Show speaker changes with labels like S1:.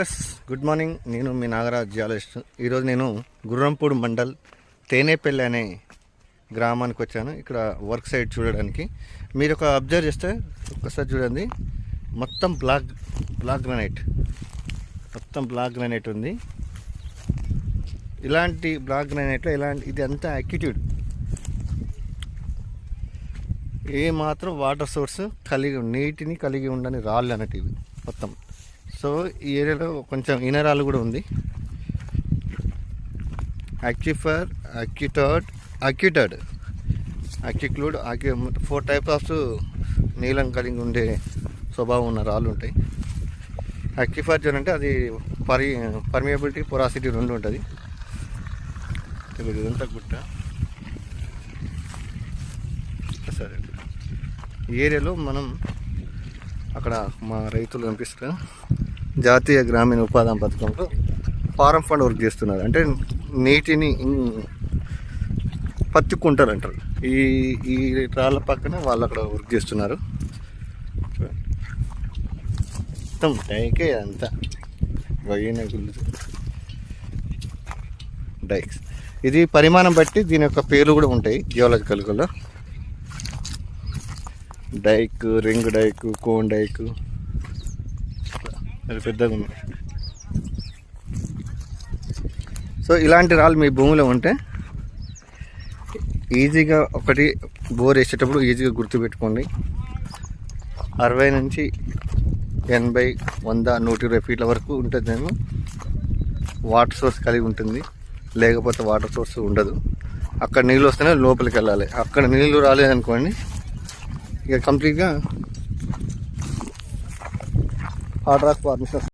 S1: Yes good morning నేను మీ Nagaraj geologist. ఈరోజు నేను గుర్రంపూడి మండల్ తేనేపల్లి అనే గ్రామానికి వచ్చాను. ఇక్కడ వర్క్ సైట్ చూడడానికి. మీరు ఒక అబ్జర్వ్ చేస్తే ఒక్కసారి చూడండి. మొత్తం బ్లాక్ బ్లాక్ గ్రానైట్. మొత్తం బ్లాక్ గ్రానైట్ ఉంది. ఇలాంటి బ్లాక్ గ్రానైట్లో ఇలాంటి ఇది అంతా యాక్టిట్యూడ్ ఏ మాత్రం వాటర్ సోర్స్ కలిగి నీటిని కలిగి ఉండని రాళ్ళు అన్నట్టు ఇవి మొత్తం. సో ఈ ఏరియాలో కొంచెం ఇనరాలు కూడా ఉంది. అక్యుఫర్ అక్యుటర్డ్ అక్యుటర్డ్ అక్యుక్లూడ్ అక్యు ఫోర్ టైప్స్ ఆఫ్ నీలం కలిగి ఉండే స్వభావం ఉన్న రాళ్ళు ఉంటాయి. అక్యుఫర్ అంటే అది పరి పర్మియబిలిటీ పొరాసిటీ రెండు ఉంటుంది. ఇదంతా గుట్ట. సరే. ఈ ఏరియాలో మనం అక్కడ మా రైతులు కనిపిస్తారు జాతీయ గ్రామీణ ఉపాధి పథకంలో ఫారం ఫండ్ వర్క్ చేస్తున్నారు. అంటే నీటిని ఇన్- పత్తి అంటారు ఈ ఈ రాళ్ళ పక్కన వాళ్ళు అక్కడ వర్క్ చేస్తున్నారు. మొత్తం డైకే అంతా. వయ్యనే గుళ్ళు. డైక్స్. ఇది పరిమాణం బట్టి దీని యొక్క పేర్లు కూడా ఉంటాయి. జియోలాజికల్గా dyke ring dyke cone dyke. అది పెద్దగా ఉంది. సో ఇలాంటి రాళ్ళు మీ భూమిలో ఉంటే ఈజీగా ఒకటి బోర్ వేసేటప్పుడు ఈజీగా గుర్తుపెట్టుకోండి. అరవై నుంచి ఎనభై వంద నూట ఇరవై ఫీట్ల వరకు ఉంటుందేమో వాటర్ సోర్స్ కలిగి ఉంటుంది. లేకపోతే వాటర్ సోర్స్ ఉండదు. అక్కడ నీళ్ళు వస్తేనే లోపలికి వెళ్ళాలి. అక్కడ నీళ్ళు రాలేదనుకోండి ఇక కంప్లీట్గా హార్డ్ రాక్ ఫార్మేషన్